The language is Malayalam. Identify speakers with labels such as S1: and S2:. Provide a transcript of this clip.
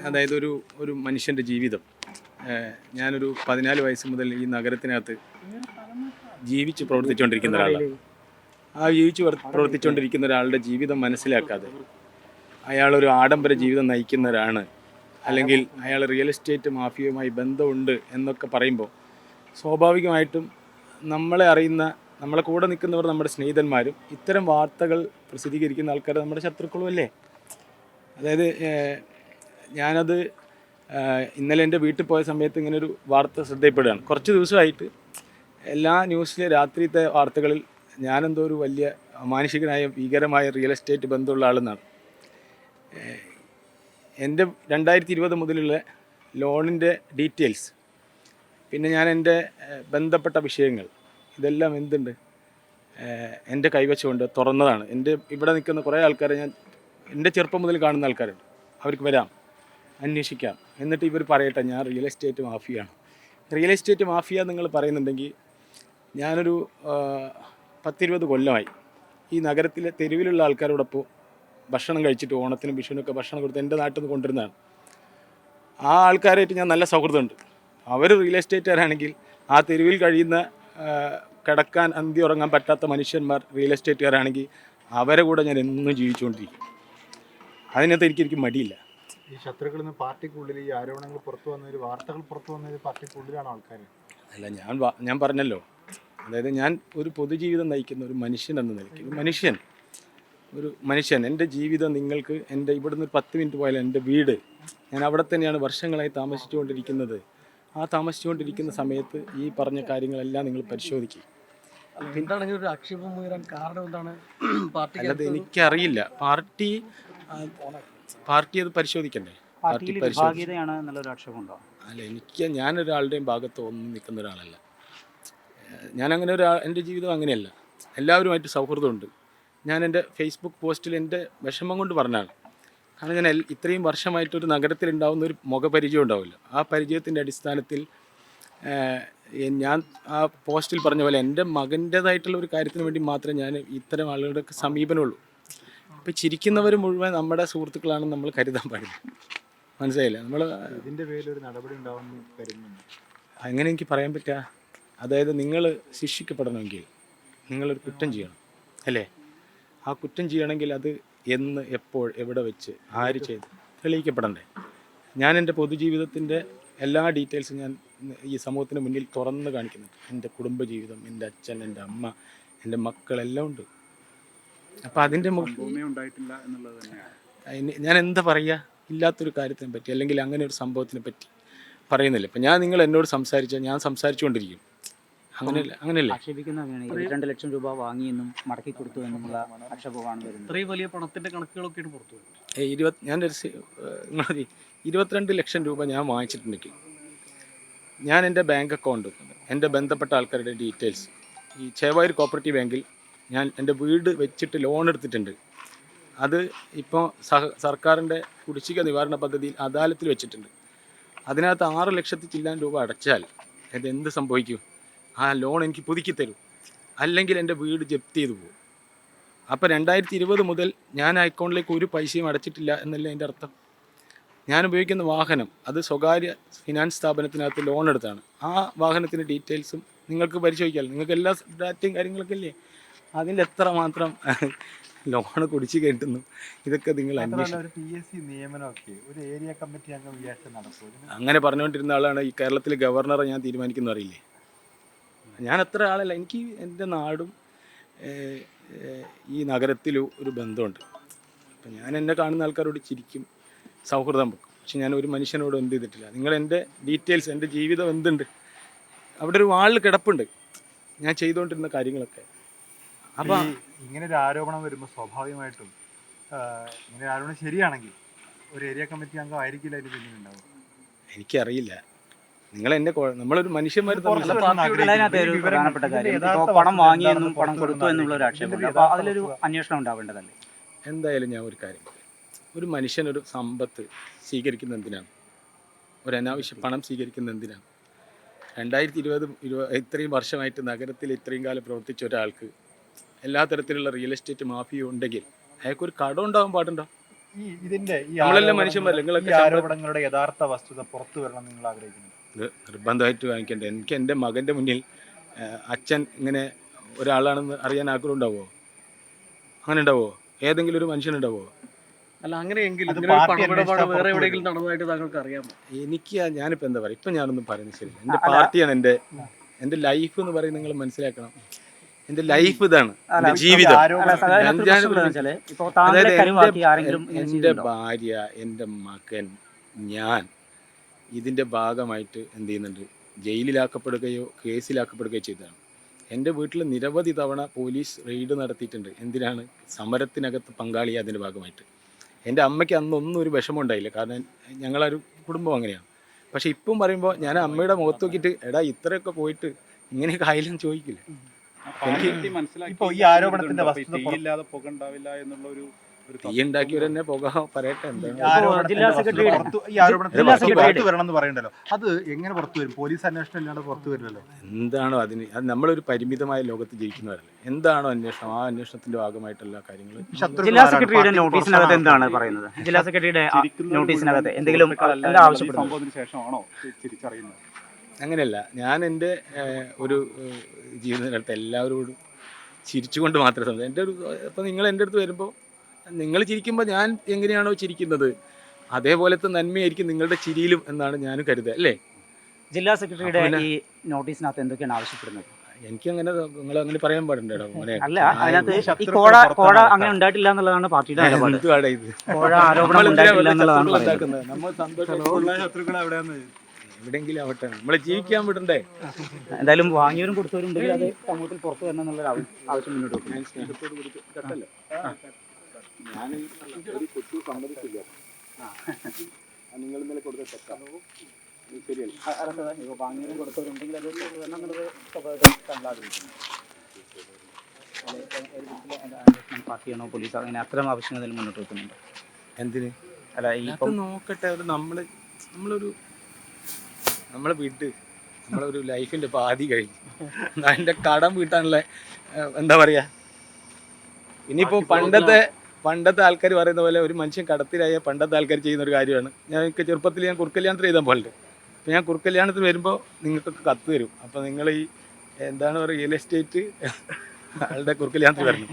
S1: അതായത് ഒരു ഒരു മനുഷ്യന്റെ ജീവിതം. ഞാനൊരു പതിനാല് വയസ്സ് മുതൽ ഈ നഗരത്തിനകത്ത് ജീവിച്ച് പ്രവർത്തിച്ചുകൊണ്ടിരിക്കുന്ന ഒരാളാണ്. ആ ജീവിച്ച് പ്രവർ- പ്രവർത്തിച്ചുകൊണ്ടിരിക്കുന്ന ഒരാളുടെ ജീവിതം മനസ്സിലാക്കാതെ അയാളൊരു ആഡംബര ജീവിതം നയിക്കുന്നവരാണ് അല്ലെങ്കിൽ അയാൾ റിയൽ എസ്റ്റേറ്റ് മാഫിയയുമായി ബന്ധമുണ്ട് എന്നൊക്കെ പറയുമ്പോൾ സ്വാഭാവികമായിട്ടും നമ്മളെ അറിയുന്ന നമ്മളെ കൂടെ നിൽക്കുന്നവർ നമ്മുടെ സ്നേഹിതന്മാരും ഇത്തരം വാർത്തകൾ പ്രസിദ്ധീകരിക്കുന്ന ആൾക്കാർ നമ്മുടെ ശത്രുക്കളും അല്ലേ? അതായത് ഞാനത് ഇന്നലെ എന്റെ വീട്ടിൽ പോയ സമയത്ത് ഇങ്ങനെ ഒരു വാർത്ത ശ്രദ്ധയിൽപ്പെടുകയാണ്. കുറച്ച് ദിവസമായിട്ട് എല്ലാ ന്യൂസിലെ രാത്രിത്തെ വാർത്തകളിൽ ഞാനെന്തോ ഒരു വലിയ മാനുഷികനായ ഭീകരമായ റിയൽ എസ്റ്റേറ്റ് ബന്ധമുള്ള ആളെന്നാണ്. എന്റെ രണ്ടായിരത്തി ഇരുപത് മുതലുള്ള ലോണിന്റെ ഡീറ്റെയിൽസ് പിന്നെ ഞാൻ എന്റെ ബന്ധപ്പെട്ട വിഷയങ്ങൾ ഇതെല്ലാം എന്തുണ്ട്? എന്റെ കൈവശമുണ്ട് തുറന്നതാണ്. എന്റെ ഇവിടെ നിൽക്കുന്ന കുറേ ആൾക്കാരെ ഞാൻ എന്റെ ചെറുപ്പം മുതൽ കാണുന്ന ആൾക്കാരുണ്ട്. അവർക്ക് വരാം. അന്വേഷിക്കാം. എന്നിട്ട് ഇവർ പറയട്ടെ ഞാൻ റിയൽ എസ്റ്റേറ്റ് മാഫിയാണ് റിയൽ എസ്റ്റേറ്റ് മാഫിയ നിങ്ങൾ പറയുന്നുണ്ടെങ്കിൽ ഞാനൊരു പത്തിരുപത് കൊല്ലമായി ഈ നഗരത്തിലെ തെരുവിലുള്ള ആൾക്കാരോടൊപ്പം ഭക്ഷണം കഴിച്ചിട്ട് ഓണത്തിനും വിഷുവിനൊക്കെ ഭക്ഷണം കൊടുത്ത് എന്റെ നാട്ടിൽ നിന്ന് കൊണ്ടുവരുന്നതാണ്. ആ ആൾക്കാരായിട്ട് ഞാൻ നല്ല സൗഹൃദമുണ്ട്. അവർ റിയൽ എസ്റ്റേറ്റുകാരാണെങ്കിൽ ആ തെരുവിൽ കഴിയുന്ന കിടക്കാൻ അന്തി ഉറങ്ങാൻ പറ്റാത്ത മനുഷ്യന്മാർ റിയൽ എസ്റ്റേറ്റുകാരാണെങ്കിൽ അവരെ കൂടെ ഞാൻ എന്നും ജീവിച്ചുകൊണ്ടിരിക്കും. അതിനകത്ത് എനിക്ക് എനിക്ക് മടിയില്ല.
S2: ഈ ശത്രുക്കളിൽ നിന്ന് പാർട്ടിക്കുള്ളിൽ ഈ ആരോപണങ്ങൾ പുറത്തു വന്നൊരു വാർത്തകൾ പുറത്തു വന്നത് പാർട്ടിക്കുള്ളിലാണ് ആൾക്കാർ
S1: അല്ല ഞാൻ ഞാൻ പറഞ്ഞല്ലോ. അതായത് ഞാൻ ഒരു പൊതുജീവിതം നയിക്കുന്ന ഒരു മനുഷ്യൻ എന്ന് നിലയ്ക്ക് ഒരു മനുഷ്യൻ ഒരു മനുഷ്യൻ. എന്റെ ജീവിതം നിങ്ങൾക്ക് എന്റെ ഇവിടുന്ന് ഒരു പത്ത് മിനിറ്റ് പോയാൽ എന്റെ വീട് ഞാൻ അവിടെ തന്നെയാണ് വർഷങ്ങളായി താമസിച്ചുകൊണ്ടിരിക്കുന്നത്. ആ താമസിച്ചുകൊണ്ടിരിക്കുന്ന സമയത്ത് ഈ പറഞ്ഞ കാര്യങ്ങളെല്ലാം നിങ്ങൾ പരിശോധിക്കും.
S3: എന്താണ് ഒരു ആക്ഷേപം ഉയരാൻ കാരണം എന്താണ്? പാർട്ടി
S1: അല്ലാതെ എനിക്കറിയില്ല. പാർട്ടി പാർട്ടി അത് പരിശോധിക്കണ്ടേ? പാർട്ടി
S4: പാർട്ടിയിൽ
S1: പരിശോധിച്ചു
S4: വിഭാഗീയതയാണ് എന്നുള്ളൊരു ആക്ഷേപമുണ്ടോ
S1: അല്ല എനിക്ക് ഞാനൊരാളുടെയും ഭാഗത്ത് ഒന്നും നിൽക്കുന്ന ഒരാളല്ല. ഞാനങ്ങനെ ഒരാൾ എന്റെ ജീവിതം അങ്ങനെയല്ല. എല്ലാവരുമായിട്ട് സൗഹൃദമുണ്ട്. ഞാൻ എന്റെ ഫേസ്ബുക്ക് പോസ്റ്റിൽ എന്റെ വിഷമം കൊണ്ട് പറഞ്ഞാണ്. കാരണം ഞാൻ ഇത്രയും വർഷമായിട്ട് ഒരു നഗരത്തിൽ ഉണ്ടാകുന്ന ഒരു മുഖപരിചയം ഉണ്ടാവില്ല. ആ പരിചയത്തിന്റെ അടിസ്ഥാനത്തിൽ ഞാൻ ആ പോസ്റ്റിൽ പറഞ്ഞ പോലെ എന്റെ മകന്റേതായിട്ടുള്ള ഒരു കാര്യത്തിന് വേണ്ടി മാത്രമേ ഞാൻ ഇത്തരം ആളുകളുടെ സമീപനമുള്ളൂ. അപ്പോൾ ചിരിക്കുന്നവർ മുഴുവൻ നമ്മുടെ സുഹൃത്തുക്കളാണെന്ന് നമ്മൾ കരുതാൻ പാടില്ല. മനസ്സിലായില്ല? നമ്മൾ
S2: ഇതിന്റെ പേരിൽ ഒരു നടപടി ഉണ്ടാവുമെന്ന് കരുതുന്നുണ്ട്.
S1: അങ്ങനെ എനിക്ക് പറയാൻ പറ്റുക അതായത് നിങ്ങൾ ശിക്ഷിക്കപ്പെടണമെങ്കിൽ നിങ്ങളൊരു കുറ്റം ചെയ്യണം അല്ലേ? ആ കുറ്റം ചെയ്യണമെങ്കിൽ അത് എന്ന് എപ്പോൾ എവിടെ വെച്ച് ആര് ചെയ്ത് തെളിയിക്കപ്പെടണ്ടേ? ഞാൻ എന്റെ പൊതുജീവിതത്തിന്റെ എല്ലാ ഡീറ്റെയിൽസും ഞാൻ ഈ സമൂഹത്തിന് മുന്നിൽ തുറന്ന് കാണിക്കുന്നുണ്ട്. എന്റെ കുടുംബജീവിതം എന്റെ അച്ഛൻ എന്റെ അമ്മ എന്റെ മക്കളെല്ലാം ഉണ്ട്. അപ്പോൾ അതിന്റെ
S5: ഉണ്ടായിട്ടില്ല എന്നുള്ളത് തന്നെയാണ്.
S1: ഞാൻ എന്താ പറയുക ഇല്ലാത്തൊരു കാര്യത്തിനെ പറ്റി അല്ലെങ്കിൽ അങ്ങനെ ഒരു സംഭവത്തിനെ പറ്റി പറയുന്നില്ല. ഇപ്പം ഞാൻ നിങ്ങൾ എന്നോട് സംസാരിച്ചാൽ ഞാൻ സംസാരിച്ചുകൊണ്ടിരിക്കും. അങ്ങനെയല്ല അങ്ങനെയല്ലേ?
S4: ആക്ഷേപിക്കുന്ന ഇരുപത്തിരണ്ട് ലക്ഷം രൂപ വാങ്ങിയെന്നും മടക്കി കൊടുത്തു എന്നുമുള്ള ആക്ഷേപമാണ് വരുന്നത്.
S3: ഇത്രയും വലിയ പണത്തിന്റെ കണക്കുകളൊക്കെയാണ് പുറത്തു
S1: ഏ, ഇരുപത് ഞാനൊരു സി- ഇരുപത്തിരണ്ട് ലക്ഷം രൂപ ഞാൻ വാങ്ങിച്ചിട്ടുണ്ടെങ്കിൽ ഞാൻ എന്റെ ബാങ്ക് അക്കൗണ്ട് എന്റെ ബന്ധപ്പെട്ട ആൾക്കാരുടെ ഡീറ്റെയിൽസ് ഈ ചേവായൂർ കോപ്പറേറ്റീവ് ബാങ്കിൽ ഞാൻ എന്റെ വീട് വെച്ചിട്ട് ലോൺ എടുത്തിട്ടുണ്ട്. അത് ഇപ്പോൾ സഹ സർക്കാരിന്റെ കുടിശ്ശിക നിവാരണ പദ്ധതിയിൽ അദാലത്തിൽ വെച്ചിട്ടുണ്ട്. അതിനകത്ത് ആറ് ലക്ഷത്തി ചില്ലാൻ രൂപ അടച്ചാൽ ഇത് എന്ത് സംഭവിക്കും? ആ ലോൺ എനിക്ക് പുതുക്കി തരും. അല്ലെങ്കിൽ എന്റെ വീട് ജപ്തി ചെയ്തു പോകും. അപ്പോൾ രണ്ടായിരത്തി ഇരുപത് മുതൽ ഞാൻ അക്കൗണ്ടിലേക്ക് ഒരു പൈസയും അടച്ചിട്ടില്ല എന്നല്ല എന്റെ അർത്ഥം? ഞാൻ ഉപയോഗിക്കുന്ന വാഹനം അത് സ്വകാര്യ ഫിനാൻസ് സ്ഥാപനത്തിനകത്ത് ലോൺ എടുത്താണ്. ആ വാഹനത്തിന്റെ ഡീറ്റെയിൽസും നിങ്ങൾക്ക് പരിശോധിക്കാം നിങ്ങൾക്ക് എല്ലാ ഡാറ്റയും കാര്യങ്ങളൊക്കെ ഇല്ലേ? അതിൽ എത്ര മാത്രം ലോൺ കുടിച്ച് കേട്ടുന്നു ഇതൊക്കെ നിങ്ങൾ അങ്ങനെ പറഞ്ഞുകൊണ്ടിരുന്ന ആളാണ് ഈ കേരളത്തിലെ ഗവർണറെ ഞാൻ തീരുമാനിക്കുന്ന അറിയില്ലേ? ഞാൻ അത്ര ആളല്ല. എനിക്ക് എന്റെ നാടും ഈ നഗരത്തിലും ഒരു ബന്ധമുണ്ട്. അപ്പം ഞാൻ എന്നെ കാണുന്ന ആൾക്കാരോട് ചിരിക്കും സൗഹൃദം വെക്കും. പക്ഷെ ഞാൻ ഒരു മനുഷ്യനോട് എന്ത് ചെയ്തിട്ടില്ല. നിങ്ങൾ എന്റെ ഡീറ്റെയിൽസ് എന്റെ ജീവിതം എന്തുണ്ട്? അവിടെ ഒരു വാളിൽ കിടപ്പുണ്ട്. ഞാൻ ചെയ്തുകൊണ്ടിരുന്ന കാര്യങ്ങളൊക്കെ. അപ്പം
S2: ഇങ്ങനെ ഒരു ആരോപണം വരുമ്പോൾ സ്വാഭാവികമായിട്ടും ഇങ്ങനെ ആരോപണം ശരിയാണെങ്കിൽ ഒരു ഏരിയ കമ്മിറ്റി അംഗം ആയിരിക്കില്ല അതിന് പിന്നിലുണ്ടാവും
S1: എനിക്കറിയില്ല. നിങ്ങൾ എന്റെ നമ്മൾ നമ്മളൊരു മനുഷ്യന്മാർ
S4: ഒരു പ്രധാനപ്പെട്ട കാര്യം. പണം വാങ്ങിയെന്നും പണം കൊടുത്തു എന്നുള്ള ഒരു അപ്പോൾ അതിലൊരു അന്വേഷണം ഉണ്ടാവേണ്ടതല്ലേ?
S1: എന്തായാലും ഞാൻ ഒരു കാര്യം ഒരു മനുഷ്യനൊരു സമ്പത്ത് സ്വീകരിക്കുന്ന എന്തിനാണ്? ഒരു അനാവശ്യ പണം സ്വീകരിക്കുന്ന എന്തിനാണ്? രണ്ടായിരത്തി ഇരുപത് ഇരുപത് ഇത്രയും വർഷമായിട്ട് നഗരത്തിൽ ഇത്രയും കാലം പ്രവർത്തിച്ച ഒരാൾക്ക് എല്ലാ തരത്തിലുള്ള റിയൽ എസ്റ്റേറ്റ് മാഫിയ ഉണ്ടെങ്കിൽ അയാൾക്ക് ഒരു കടം ഉണ്ടാവാൻ പാടുണ്ടോ?
S2: ഈ ഇതിന്റെ ഈ
S1: നമ്മളെല്ലാം മനുഷ്യന്മാരല്ലേ? നിങ്ങളൊക്കെ
S2: ഈ ആരോപണങ്ങളുടെ യഥാർത്ഥ വസ്തുത പുറത്തു വരണം നിങ്ങൾ ആഗ്രഹിക്കുന്നു.
S1: ഇത് നിർബന്ധമായിട്ട് വാങ്ങിക്കേണ്ട. എനിക്ക് എന്റെ മകന്റെ മുന്നിൽ അച്ഛൻ ഇങ്ങനെ ഒരാളാണെന്ന് അറിയാൻ ആഗ്രഹം ഉണ്ടാവോ? അങ്ങനെ ഉണ്ടാവോ? ഏതെങ്കിലും ഒരു മനുഷ്യൻ ഉണ്ടാവോ?
S3: അല്ല അങ്ങനെയെങ്കിൽ
S2: അത്
S3: ഇങ്ങനെ ഒരു
S2: പാർട്ടി
S3: പണമിടപാട്
S2: അന്വേഷിച്ചാൽ
S3: വേറെ
S2: പുറത്ത്
S3: എവിടെയെങ്കിലും നടന്നതായിട്ട് താങ്കൾക്ക് അറിയാമോ?
S1: എനിക്ക് ആ- ഞാനിപ്പോൾ എന്താ പറയുക? ഇപ്പൊ ഞാനൊന്നും പറയുന്നത് ശരി
S4: എന്റെ.
S1: പാർട്ടിയാണ് എന്റെ എന്റെ ലൈഫ് എന്ന് പറയുന്നത് നിങ്ങൾ മനസ്സിലാക്കണം. എന്റെ ലൈഫ് ഇതാണ് എന്റെ ജീവിതം. അതായത്
S4: എന്റെ
S1: ഭാര്യ എന്റെ മകൻ ഞാൻ ഇതിന്റെ ഭാഗമായിട്ട് എന്ത് ചെയ്യുന്നുണ്ട്? ജയിലിലാക്കപ്പെടുകയോ കേസിലാക്കപ്പെടുകയോ ചെയ്തതാണ്. എന്റെ വീട്ടിൽ നിരവധി തവണ പോലീസ് റെയ്ഡ് നടത്തിയിട്ടുണ്ട്. എന്തിനാണ്? സമരത്തിനകത്ത് പങ്കാളി അതിന്റെ ഭാഗമായിട്ട്. എന്റെ അമ്മയ്ക്ക് അന്നൊന്നും ഒരു വിഷമം ഉണ്ടായില്ല. കാരണം ഞങ്ങളൊരു കുടുംബം അങ്ങനെയാണ്. പക്ഷെ ഇപ്പം പറയുമ്പോൾ ഞാൻ അമ്മയുടെ മുഖത്ത് നോക്കിയിട്ട് എടാ ഇത്രയൊക്കെ പോയിട്ട് ഇങ്ങനെയൊക്കെ ആയാലും ചോദിക്കില്ല.
S2: ഇപ്പൊ ഈ ആരോപണത്തിന്റെ വസ്തുത
S5: പുക ഉണ്ടാവില്ല എന്നുള്ള ഒരു
S1: പറയട്ടെ
S2: പറയണ്ടല്ലോ. അത് എങ്ങനെ പുറത്തു വരും? പോലീസ് അന്വേഷണം ഇല്ലാണ്ട് പുറത്തു വരില്ലല്ലോ
S1: എന്താണോ അതിന്? അത് നമ്മളൊരു പരിമിതമായ ലോകത്ത് ജീവിക്കുന്നവരല്ലേ. എന്താണോ അന്വേഷണം? ആ അന്വേഷണത്തിന്റെ ഭാഗമായിട്ടുള്ള കാര്യങ്ങൾ
S4: ജില്ലാ? സെക്രട്ടറിയുടെ നോട്ടീസിനകത്ത് എന്താണ് പറയുന്നത്? ജില്ലാ സെക്രട്ടറിയുടെ നോട്ടീസിനകത്ത് എന്തെങ്കിലും
S5: സുഹൃത്തുക്കളല്ല
S4: എന്താ
S5: ഈ
S4: ആവശ്യപ്പെടുന്നത്
S5: ശേഷമാണോ തിരിച്ചറിയുന്നത്
S1: അങ്ങനെയല്ല. ഞാൻ എന്റെ ഒരു ജീവിതത്തിൽ ജീവിതത്തിനടുത്ത് എല്ലാവരോടും ചിരിച്ചുകൊണ്ട് മാത്രമേ സംസാരിക്കും എന്റെ ഒരു ഇപ്പം നിങ്ങൾ എന്റെ അടുത്ത് വരുമ്പോൾ നിങ്ങൾ ചിരിക്കുമ്പോൾ ഞാൻ എങ്ങനെയാണോ ചിരിക്കുന്നത് അതേപോലത്തെ നന്മയായിരിക്കും നിങ്ങളുടെ ചിരിയിലും എന്നാണ് ഞാൻ കരുതുക അല്ലേ?
S4: ജില്ലാ സെക്രട്ടറിയുടെ ഈ നോട്ടീസിനകത്ത് എന്തൊക്കെയാണ് ആവശ്യപ്പെടുന്നത്?
S1: എനിക്ക് അങ്ങനെ നിങ്ങൾ അങ്ങനെ പറയാൻ പാടുണ്ടോ
S4: അല്ല അതിനകത്ത് ഈ കോഴ കോഴ അങ്ങനെ ഉണ്ടായിട്ടില്ല എന്നുള്ളതാണ് പാർട്ടിയുടെ നിലപാട്.
S1: എന്തുവാടാ
S4: കോഴ ആരോപണം ഉണ്ടായിട്ടില്ല എന്നുള്ളതാണ്?
S1: നമ്മൾ സന്തോഷം എവിടെയെങ്കിലും ആവട്ടെ. നമ്മളെ ജീവിക്കാൻ വിടണ്ടേ?
S4: എന്തായാലും വാങ്ങിയവരും കൊടുത്തവരും ഉണ്ടെങ്കിൽ അത് സമൂഹത്തിൽ പുറത്തു വരണം എന്നുള്ള ആവശ്യം മുന്നോട്ട് വെക്കും
S1: ഞാൻ സ്നേഹത്തോട് കൂടി കേട്ടല്ലോ. ഞാൻ ഒരു കുട്ടി സമ്മതിക്കില്ല നിങ്ങൾ ഇന്നലെ കൊടുത്ത തെറ്റാണ് ഇത് ശരിയല്ല.
S4: വാങ്ങിയവരും കൊടുത്തവരുണ്ടെങ്കിൽ അത് വരണം എന്നുള്ളത് സ്വാഭാവികമായിട്ടും താങ്കൾ ആഗ്രഹിക്കുന്നു. പാർട്ടിയാണോ പോലീസ്? അങ്ങനെ അത്തരം ആവശ്യങ്ങൾ മുന്നോട്ട് വെക്കുന്നുണ്ട്.
S1: എന്തിന്?
S4: അല്ല ഈ
S1: നോക്കട്ടെ. ഒരു നമ്മൾ നമ്മളൊരു നമ്മളെ വീട്ട്. ഒരു ലൈഫിന്റെ പാതി കഴിഞ്ഞു. അതിന്റെ കടം വീട്ടാനുള്ള എന്താ പറയാ? ഇനിയിപ്പോ പണ്ടത്തെ പണ്ടത്തെ ആൾക്കാർ പറയുന്ന പോലെ ഒരു മനുഷ്യൻ കടത്തിലായ പണ്ടത്തെ ആൾക്കാർ ചെയ്യുന്ന ഒരു കാര്യമാണ്. ഞാൻ എനിക്ക് ചെറുപ്പത്തിൽ ഞാൻ കുറുക്കല്യാണത്തിന് ചെയ്താൽ പോലെ അപ്പോൾ ഞാൻ കുറുക്കല്യാണത്തിന് വരുമ്പോൾ നിങ്ങൾക്കൊക്കെ കത്ത് തരും. അപ്പോൾ നിങ്ങൾ ഈ എന്താണ് പറയുക റിയൽ എസ്റ്റേറ്റ് ആളുടെ കുറുക്കല്യാണത്തിന് വരണം.